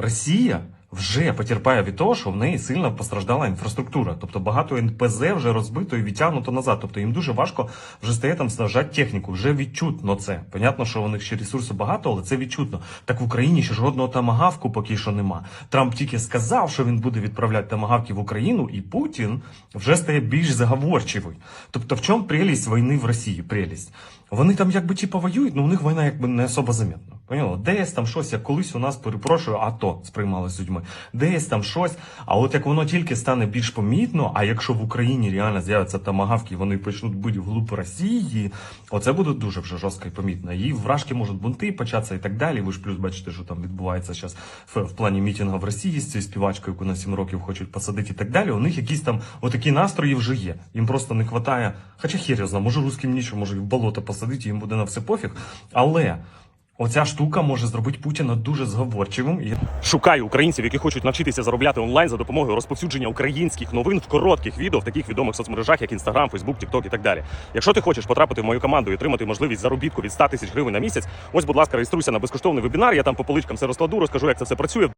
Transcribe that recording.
Росія вже потерпає від того, що в неї сильно постраждала інфраструктура. Тобто багато НПЗ вже розбито і відтягнуто назад. Тобто їм дуже важко вже стає там снажати техніку. Вже відчутно це. Понятно, що у них ще ресурсу багато, але це відчутно. Так в Україні ще жодного тамагавку поки що нема. Трамп тільки сказав, що він буде відправляти тамагавки в Україну, і Путін вже стає більш заговорчивий. Тобто, в чому прелість війни в Росії? Прелість. Вони там якби типу воюють, але у них війна якби не особо замітна. Поняла? Десь там щось, як колись у нас перепрошую, АТО сприймали з людьми. Десь там щось. А от як воно тільки стане більш помітно, а якщо в Україні реально з'являться тамагавки, вони почнуть бути вглуб Росії, оце буде дуже вже жорстко і помітно. І вражки можуть бунти початися і так далі. Ви ж плюс бачите, що там відбувається зараз в, в плані мітингу в Росії з цією співачкою, яку на 7 років хочуть посадити і так далі. У них якісь там отакі настрої вже є. Їм просто не вистачає. Хоча хір я знаю, може русським нічого, може в болото посадити, їм буде на все пофіг. Але. Оця штука може зробити Путіна дуже зговорчивим. Шукаю українців, які хочуть навчитися заробляти онлайн за допомогою розповсюдження українських новин в коротких відео в таких відомих соцмережах, як Instagram, Facebook, TikTok і так далі. Якщо ти хочеш потрапити в мою команду і отримати можливість заробітку від 100 тисяч гривень на місяць, ось, будь ласка, реєструйся на безкоштовний вебінар. Я там по поличкам все розкладу, розкажу, як це все працює.